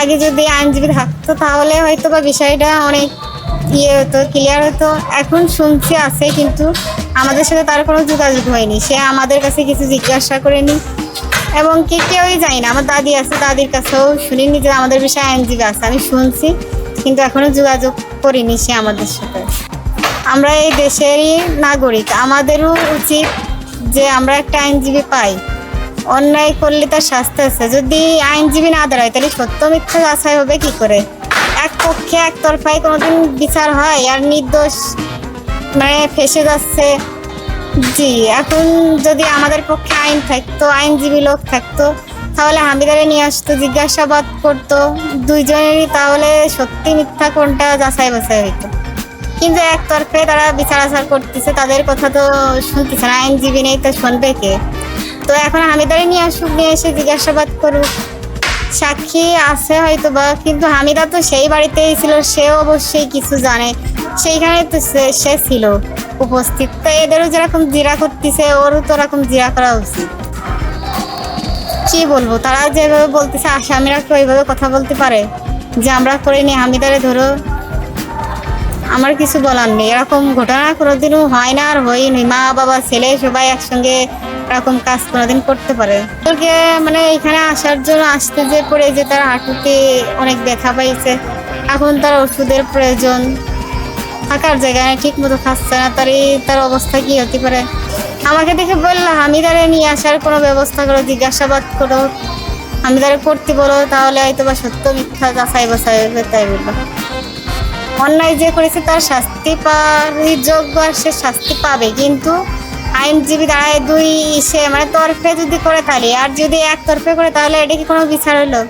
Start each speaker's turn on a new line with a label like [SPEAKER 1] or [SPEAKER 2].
[SPEAKER 1] আগে যদি আইনজীবী থাকতো, তাহলে হয়তো বা বিষয়টা অনেক ইয়ে হতো ক্লিয়ার হতো। এখন শুনছি আছে, কিন্তু আমাদের সাথে তার কোনো যোগাযোগ হয়নি। সে আমাদের কাছে কিছু জিজ্ঞাসা করেনি। এবং কে কেউই জানি না, আমার দাদি আছে, দাদির কাছেও শুনিনি যে আমাদের বিষয়ে আইনজীবী আছে। আমি শুনছি, কিন্তু এখনও যোগাযোগ করিনি সে আমাদের সাথে। আমরা এই দেশেরই নাগরিক। আমাদেরও উচিত যে আমরা একটা আইনজীবী পাই। অন্যায় করলে তার শাস্তি আছে। যদি আইনজীবী না দাঁড়ায়, তাহলে সত্য মিথ্যা যাচাই হবে কি করে? এক পক্ষে একতরফায় কোনোদিন বিচার হয়, আর নির্দোষ মানে ফেসে যাচ্ছে। জি, এখন যদি আমাদের পক্ষে আইন থাকতো, আইনজীবী লোক থাকতো, তাহলে হামিদারে নিয়ে আসতো, জিজ্ঞাসাবাদ করতো দুইজনেরই, তাহলে সত্যি মিথ্যা কোনটা যাচাই বাছাই হইতো? কিন্তু একতরফে তারা বিচার আচার করতেছে, তাদের কথা তো শুনতেছে না, আইনজীবী নেই তো শুনবে কে? তো এখন হামিদারে নিয়ে আসুক, নিয়ে এসে জিজ্ঞাসাবাদ করুক। সাক্ষী আছে হয়তো বা কিন্তু হামিদা তো সেই বাড়িতেই ছিল, সেও অবশ্যই কিছু জানে। সেইখানে তো সে- ছিল উপস্থিত। তো এদেরও যেরকম জিরা করতেছে, ওরও তো ওরকম জিরা করা উচিত। কি বলব তারা যেভাবে বলতেছে, আসামিরা কি ওইভাবে কথা বলতে পারে? যে আমরা করিনি হামিদারে ধরো আমার কিছু বলার নেই। এরকম ঘটনা কোনোদিনও হয় না আর হয়নি মা, বাবা, ছেলে সবাই একসঙ্গে এরকম কাজ কোনোদিন করতে পারে। তোকে মানে এখানে আসার জন্য আসতে যে পড়ে যে তার হাঁটুতে অনেক ব্যথা পাইছে, এখন তার ওষুধের প্রয়োজন। থাকার জায়গায় ঠিক মতো খাচ্ছে না, তার তার অবস্থা কি হতে পারে? আমাকে দেখে বলল হামিদারে নিয়ে আসার কোনো ব্যবস্থা করো, জিজ্ঞাসাবাদ করো। হামিদারে করতে বলো, তাহলে হয়তো বা সত্য মিথ্যা যাচাই বাছাই তাই বলল অন্যায় যে করেছে তার শাস্তি পাওয়ার যোগ্য আর সে শাস্তি পাবে। কিন্তু আইনজীবী দাঁড়ায় দুই সে মানে তরফে যদি করে তাহলে, আর যদি এক তরফে করে, তাহলে এটা কি কোনো বিচার হলো?